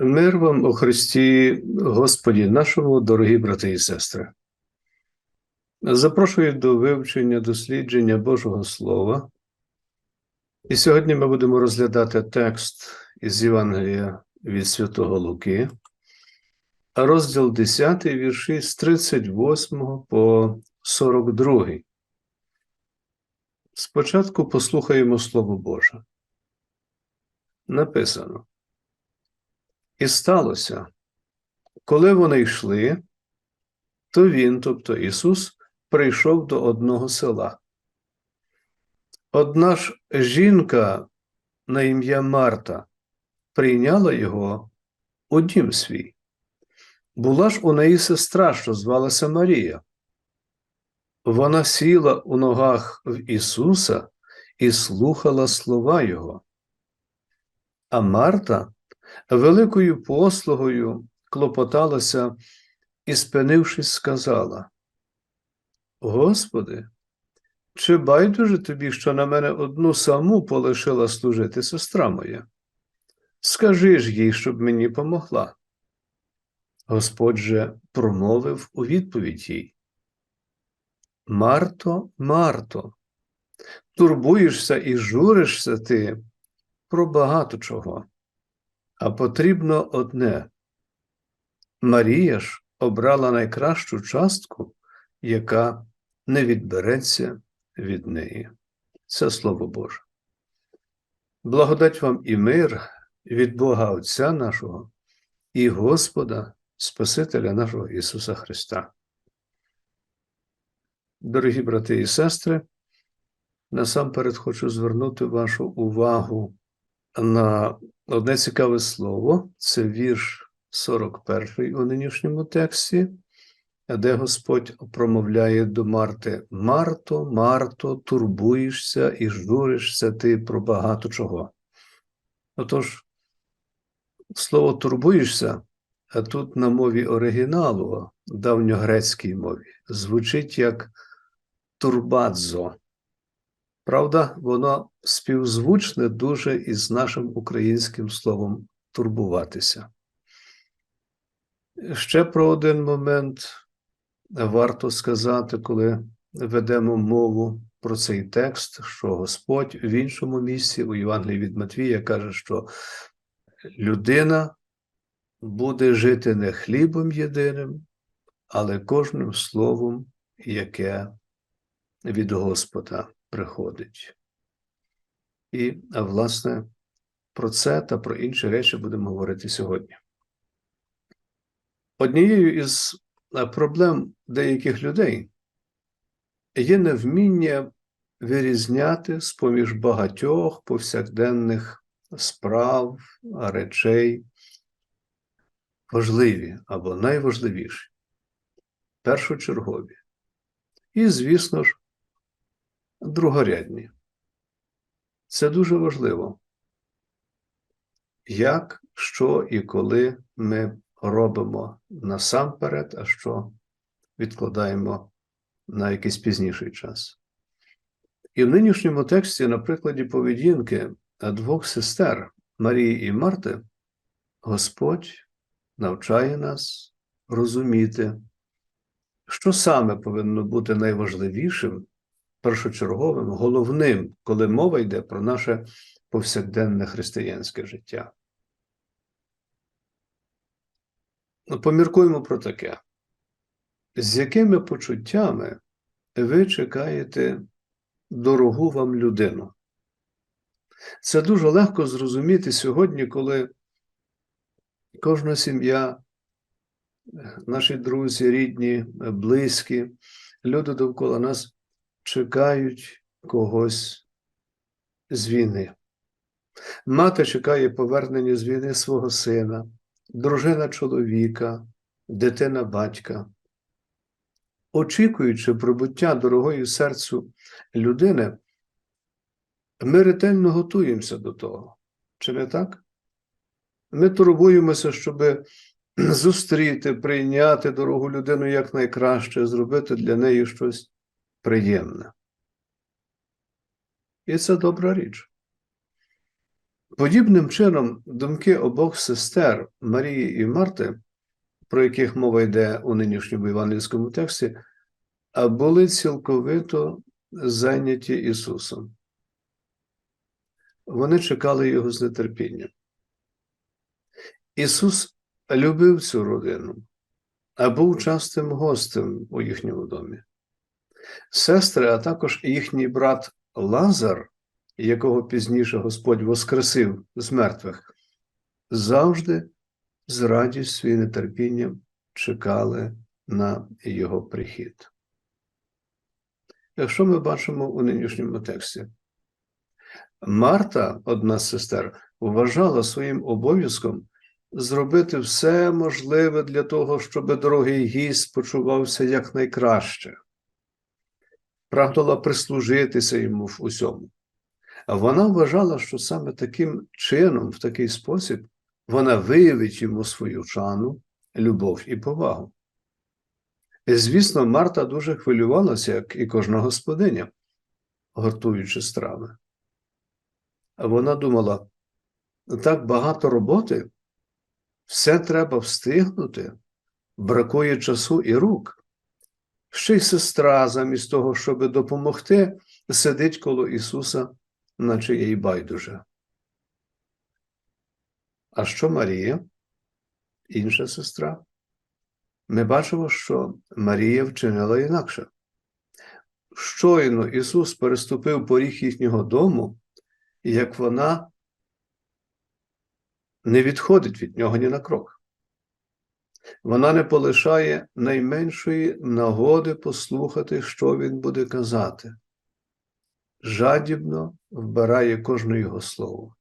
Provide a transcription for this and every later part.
Мир вам у Христі Господі нашому, дорогі брати і сестри. Запрошую до вивчення дослідження Божого Слова. І сьогодні ми будемо розглядати текст із Євангелія від Святого Луки, розділ 10, вірші з 38 по 42. Спочатку послухаємо Слово Боже. Написано. І сталося, коли вони йшли, то він, тобто Ісус, прийшов до одного села. Одна ж жінка на ім'я Марта прийняла його у дім свій. Була ж у неї сестра, що звалася Марія. Вона сіла у ногах в Ісуса і слухала слова Його. А Марта великою послугою клопоталася і, спинившись, сказала: Господи, чи байдуже тобі, що на мене одну саму полишила служити сестра моя? Скажи ж їй, щоб мені помогла. Господь же промовив у відповідь їй. Марто, Марто, турбуєшся і журишся ти про багато чого а потрібно одне. Марія ж обрала найкращу частку, яка не відбереться від неї. Це Слово Боже. Благодать вам і мир від Бога Отця нашого і Господа, Спасителя нашого Ісуса Христа. Дорогі брати і сестри, насамперед хочу звернути вашу увагу на одне цікаве слово це вірш 41 у нинішньому тексті, де Господь промовляє до Марти: Марто, Марто, турбуєшся і журишся ти про багато чого. Отож, слово турбуєшся, а тут на мові оригіналу, давньогрецькій мові, звучить як турбадзо. Правда, воно співзвучне дуже із нашим українським словом турбуватися. Ще про один момент варто сказати, коли ведемо мову про цей текст, що Господь в іншому місці у Євангелії від Матвія каже, що людина буде жити не хлібом єдиним, але кожним словом, яке від Господа приходить. І, власне, про це та про інші речі будемо говорити сьогодні. Однією із проблем деяких людей є невміння вирізняти з поміж багатьох повсякденних справ, речей, важливі або найважливіші, першочергові. І, звісно ж, другорядні. Це дуже важливо. Як, що і коли ми робимо насамперед, а що відкладаємо на якийсь пізніший час. І в нинішньому тексті, на прикладі поведінки двох сестер Марії і Марти, Господь навчає нас розуміти, що саме повинно бути найважливішим першочерговим, головним, коли мова йде про наше повсякденне християнське життя. Ну, поміркуємо про таке. З якими почуттями ви чекаєте дорогу вам людину? Це дуже легко зрозуміти сьогодні, коли кожна сім'я, наші друзі, рідні, близькі, люди довкола нас чекають когось з війни. Мати чекає повернення з війни свого сина, дружина чоловіка, дитина батька. Очікуючи прибуття дорогою серцю людини, ми ретельно готуємося до того. Чи не так? Ми турбуємося, щоб зустріти, прийняти дорогу людину якнайкраще, зробити для неї щось приємне. І це добра річ. Подібним чином, думки обох сестер Марії і Марти, про яких мова йде у нинішньому євангельському тексті, були цілковито зайняті Ісусом. Вони чекали Його з нетерпінням. Ісус любив цю родину, а був частим гостем у їхньому домі. Сестри, а також їхній брат Лазар, якого пізніше Господь воскресив з мертвих, завжди з радістю і нетерпінням чекали на його прихід. Якщо ми бачимо у нинішньому тексті, Марта, одна з сестер, вважала своїм обов'язком зробити все можливе для того, щоб дорогий гість почувався якнайкраще, прагнула прислужитися йому в усьому. Вона вважала, що саме таким чином, в такий спосіб, вона виявить йому свою шану, любов і повагу. І, звісно, Марта дуже хвилювалася, як і кожна господиня, готуючи страви. Вона думала: так багато роботи, все треба встигнути, бракує часу і рук. Ще й сестра, замість того, щоб допомогти, сидить коло Ісуса, наче їй байдуже. А що Марія, інша сестра? Ми бачимо, що Марія вчинила інакше. Щойно Ісус переступив поріг їхнього дому, як вона не відходить від нього ні на крок. Вона не полишає найменшої нагоди послухати, що він буде казати. Жадібно вбирає кожне його слово.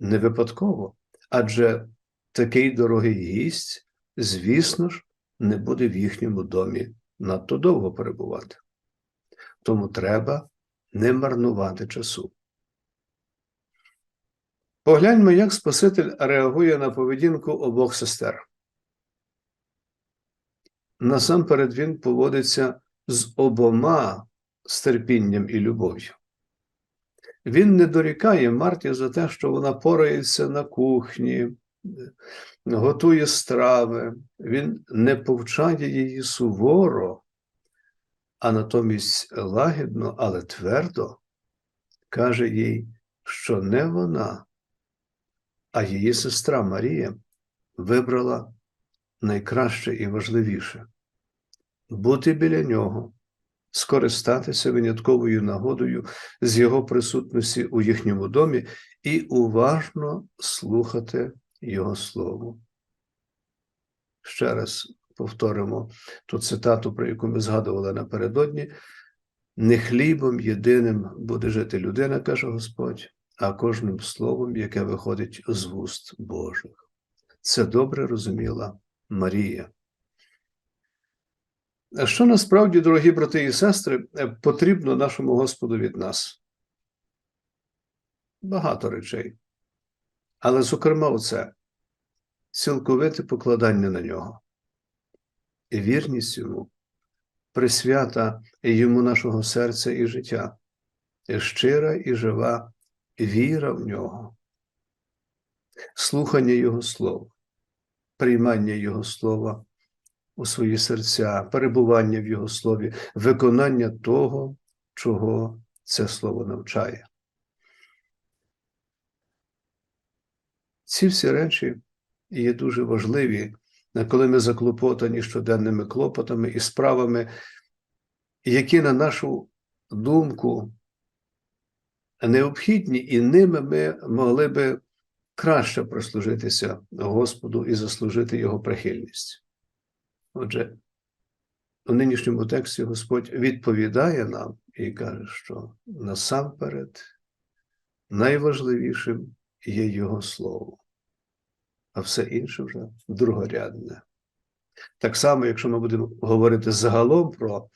Не випадково, адже такий дорогий гість, звісно ж, не буде в їхньому домі надто довго перебувати. Тому треба не марнувати часу. Погляньмо, як Спаситель реагує на поведінку обох сестер. Насамперед він поводиться з обома з терпінням і любов'ю. Він не дорікає Марті за те, що вона порається на кухні, готує страви, він не повчає її суворо, а натомість лагідно, але твердо каже їй, що не вона, а її сестра Марія вибрала найкраще і важливіше бути біля нього, скористатися винятковою нагодою з його присутності у їхньому домі і уважно слухати Його Слово. Ще раз повторимо ту цитату, про яку ми згадували напередодні. Не хлібом єдиним буде жити людина, каже Господь, а кожним словом, яке виходить з вуст Божих. Це добре розуміла Марія. Що насправді, дорогі брати і сестри, потрібно нашому Господу від нас? Багато речей. Але, зокрема, оце цілковите покладання на нього вірність йому, присвята йому нашого серця і життя, щира і жива віра в нього, слухання Його слова, приймання Його слова у свої серця, перебування в Його слові, виконання того, чого це слово навчає. Ці всі речі є дуже важливі, коли ми заклопотані щоденними клопотами і справами, які, на нашу думку, необхідні, і ними ми могли би краще прослужитися Господу і заслужити Його прихильність. Отже, у нинішньому тексті Господь відповідає нам і каже, що насамперед найважливішим є Його Слово, а все інше вже другорядне. Так само, якщо ми будемо говорити загалом про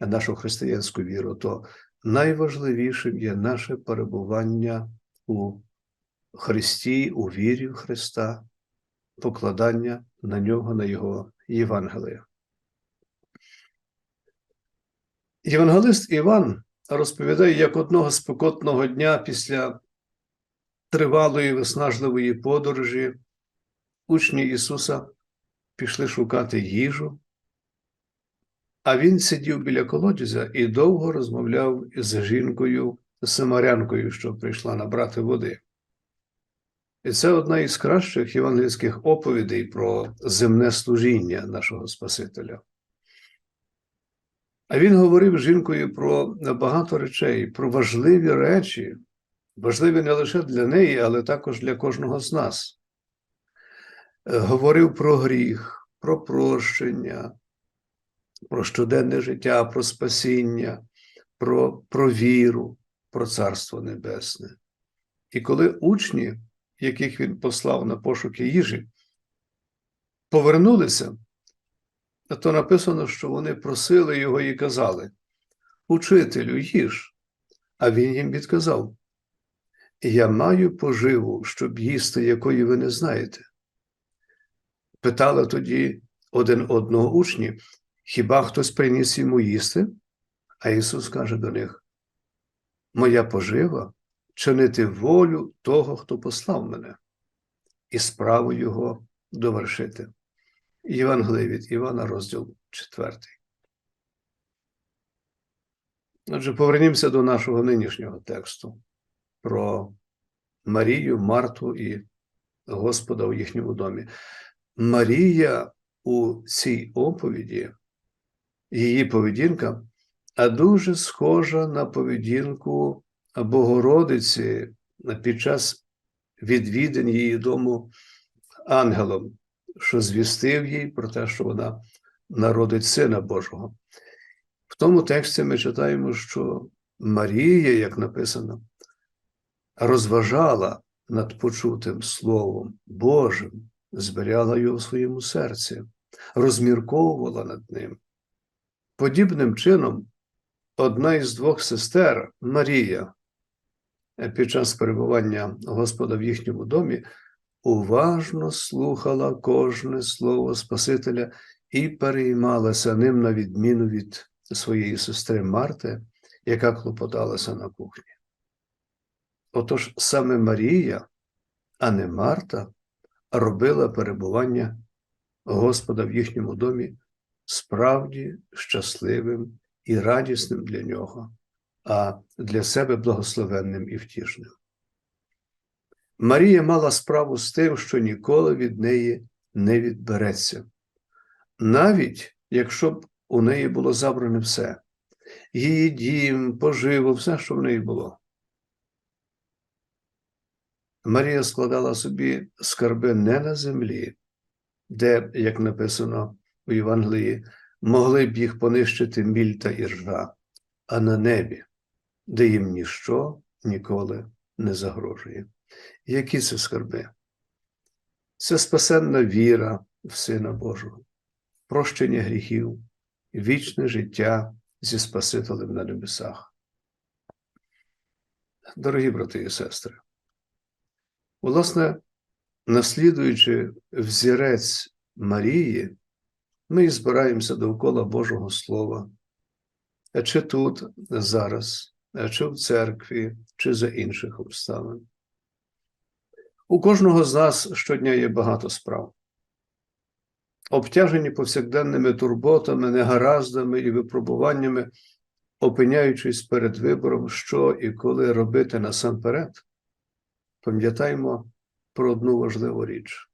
нашу християнську віру, то найважливішим є наше перебування у Христі, у вірі в Христа, покладання на нього, на Його Євангелія. Євангелист Іван розповідає, як одного спекотного дня після тривалої виснажливої подорожі учні Ісуса пішли шукати їжу, а Він сидів біля колодязя і довго розмовляв з жінкою, самарянкою, що прийшла набрати води. І це одна із кращих євангельських оповідей про земне служіння нашого Спасителя. А він говорив з жінкою про багато речей, про важливі речі, важливі не лише для неї, але також для кожного з нас. Е, Говорив про гріх, про прощення, про щоденне життя, про спасіння, про, про віру, про Царство Небесне. І коли учні, яких він послав на пошуки їжі, повернулися, то написано, що вони просили його і казали: Учителю, їж. А він їм відказав: Я маю поживу, щоб їсти, якої ви не знаєте. Питали тоді один одного учні, хіба хтось приніс йому їсти? А Ісус каже до них: Моя пожива чинити волю того, хто послав мене, і справу Його довершити. Євангелій від Івана, розділ 4. Отже, повернімося до нашого нинішнього тексту про Марію, Марту і Господа у їхньому домі. Марія у цій оповіді, її поведінка, а дуже схожа на поведінку Богородиці під час відвідин її дому ангелом, що звістив їй про те, що вона народить Сина Божого. В тому тексті ми читаємо, що Марія, як написано, розважала над почутим Словом Божим, зберігала його в своєму серці, розмірковувала над ним. Подібним чином, одна із двох сестер, Марія, під час перебування Господа в їхньому домі, уважно слухала кожне слово Спасителя і переймалася ним на відміну від своєї сестри Марти, яка клопоталася на кухні. Отож саме Марія, а не Марта, робила перебування Господа в їхньому домі справді щасливим і радісним для нього, а для себе благословенним і втішним. Марія мала справу з тим, що ніколи від неї не відбереться, навіть якщо б у неї було забране все, її дім, поживо, все, що в неї було. Марія складала собі скарби не на землі, де, як написано у Євангелії, могли б їх понищити міль та іржа, а на небі, де їм ніщо ніколи не загрожує. Які це скарби? Це спасенна віра в Сина Божого, прощення гріхів, вічне життя зі Спасителем на небесах. Дорогі брати і сестри, власне, наслідуючи взірець Марії, ми збираємося довкола Божого Слова, чи тут, зараз, чи в церкві, чи за інших обставин. У кожного з нас щодня є багато справ, обтяжені повсякденними турботами, негараздами і випробуваннями, опиняючись перед вибором, що і коли робити насамперед, пам'ятаємо про одну важливу річ,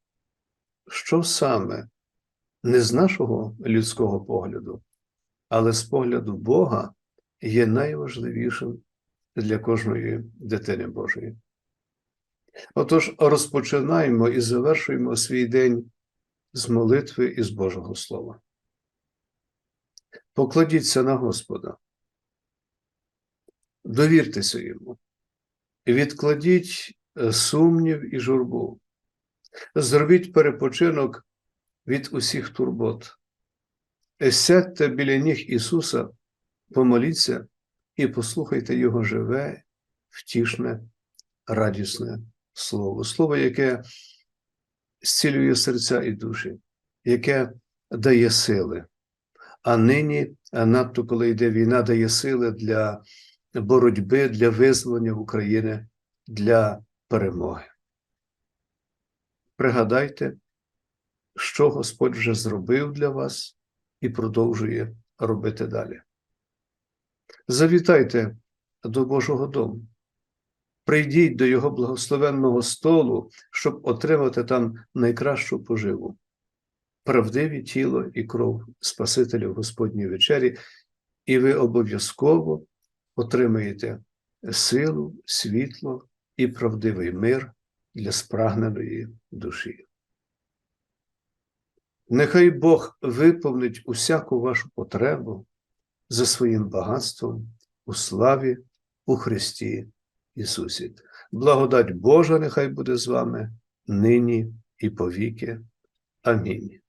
що саме не з нашого людського погляду, але з погляду Бога є найважливішим для кожної дитини Божої. Отож, розпочинаємо і завершуємо свій день з молитви і з Божого Слова. Покладіться на Господа, довіртеся йому, відкладіть сумнів і журбу, зробіть перепочинок від усіх турбот, сядьте біля ніг Ісуса, помоліться і послухайте Його живе, втішне, радісне Слово, Слово, яке зцілює серця і душі, яке дає сили. А нині, надто коли йде війна, дає сили для боротьби, для визволення України, для перемоги. Пригадайте, що Господь вже зробив для вас і продовжує робити далі. Завітайте до Божого дому. Прийдіть до Його благословенного столу, щоб отримати там найкращу поживу, правдиві тіло і кров Спасителя в Господній вечері, і ви обов'язково отримаєте силу, світло і правдивий мир для спрагненої душі. Нехай Бог виповнить усяку вашу потребу за своїм багатством у славі у Христі Ісусі. Благодать Божа нехай буде з вами нині і повіки. Амінь.